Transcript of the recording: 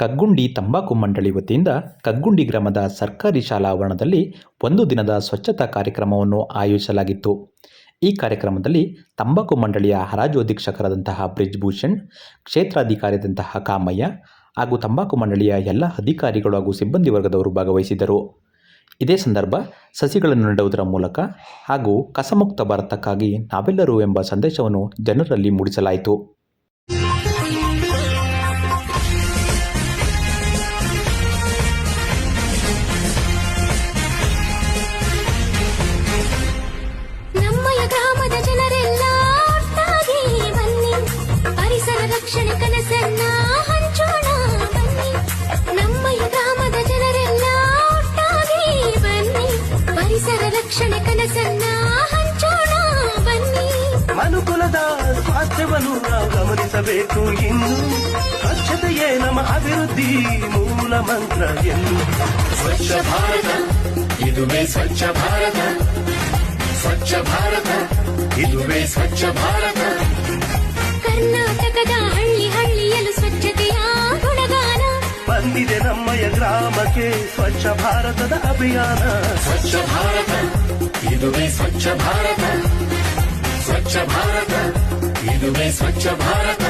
ಕಗ್ಗುಂಡಿ ತಂಬಾಕು ಮಂಡಳಿ ವತಿಯಿಂದ ಕಗ್ಗುಂಡಿ ಗ್ರಾಮದ ಸರ್ಕಾರಿ ಶಾಲಾ ಆವರಣದಲ್ಲಿ ಒಂದು ದಿನದ ಸ್ವಚ್ಛತಾ ಕಾರ್ಯಕ್ರಮವನ್ನು ಆಯೋಜಿಸಲಾಗಿತ್ತು. ಈ ಕಾರ್ಯಕ್ರಮದಲ್ಲಿ ತಂಬಾಕು ಮಂಡಳಿಯ ಹರಾಜು ಅಧೀಕ್ಷಕರಾದಂತಹ ಬ್ರಿಜ್ಭೂಷಣ್ ಕ್ಷೇತ್ರಾಧಿಕಾರಿಯಾದಂತಹ ಕಾಮಯ್ಯ ಹಾಗೂ ತಂಬಾಕು ಮಂಡಳಿಯ ಎಲ್ಲ ಅಧಿಕಾರಿಗಳು ಹಾಗೂ ಸಿಬ್ಬಂದಿ ವರ್ಗದವರು ಭಾಗವಹಿಸಿದರು. ಇದೇ ಸಂದರ್ಭ ಸಸಿಗಳನ್ನು ನೆಡುವುದರ ಮೂಲಕ ಹಾಗೂ ಕಸಮುಕ್ತ ಭಾರತಕ್ಕಾಗಿ ನಾವೆಲ್ಲರೂ ಎಂಬ ಸಂದೇಶವನ್ನು ಜನರಲ್ಲಿ ಮೂಡಿಸಲಾಯಿತು. ಪರಿಸರ ರಕ್ಷಣೆ ಕನಸನ್ನ ಹಂಚೋಣ ಬನ್ನಿ ನಮ್ಮಯ ಗ್ರಾಮದ ಜನರೆಲ್ಲ ಒಟ್ಟಾಗಿ ಬನ್ನಿ ಪರಿಸರ ರಕ್ಷಣೆ ಕನಸನ್ನ ಹಂಚೋಣ ಬನ್ನಿ ಮನುಕುಲದ ಸ್ವಾಸ್ಥ್ಯವನ್ನು ನಾವು ಗಮನಿಸಬೇಕು ಇನ್ನು ಸ್ವಚ್ಛತೆಯೇ ನಮ್ಮ ಅಭಿವೃದ್ಧಿ ಮೂಲ ಮಂತ್ರ ಎಂದು ಸ್ವಚ್ಛ ಭಾರತ ಇದುವೇ ಸ್ವಚ್ಛ ಭಾರತ ಸ್ವಚ್ಛ ಭಾರತ ಇದುವೇ ಸ್ವಚ್ಛ ಭಾರತ ಕರ್ನಾಟಕದ ಬಂದಿದೆ ನಮ್ಮಯ ಗ್ರಾಮಕ್ಕೆ ಸ್ವಚ್ಛ ಭಾರತದ ಅಭಿಯಾನ. ಸ್ವಚ್ಛ ಭಾರತ, ಇದುವೇ ಸ್ವಚ್ಛ ಭಾರತ. ಸ್ವಚ್ಛ ಭಾರತ, ಇದುವೇ ಸ್ವಚ್ಛ ಭಾರತ.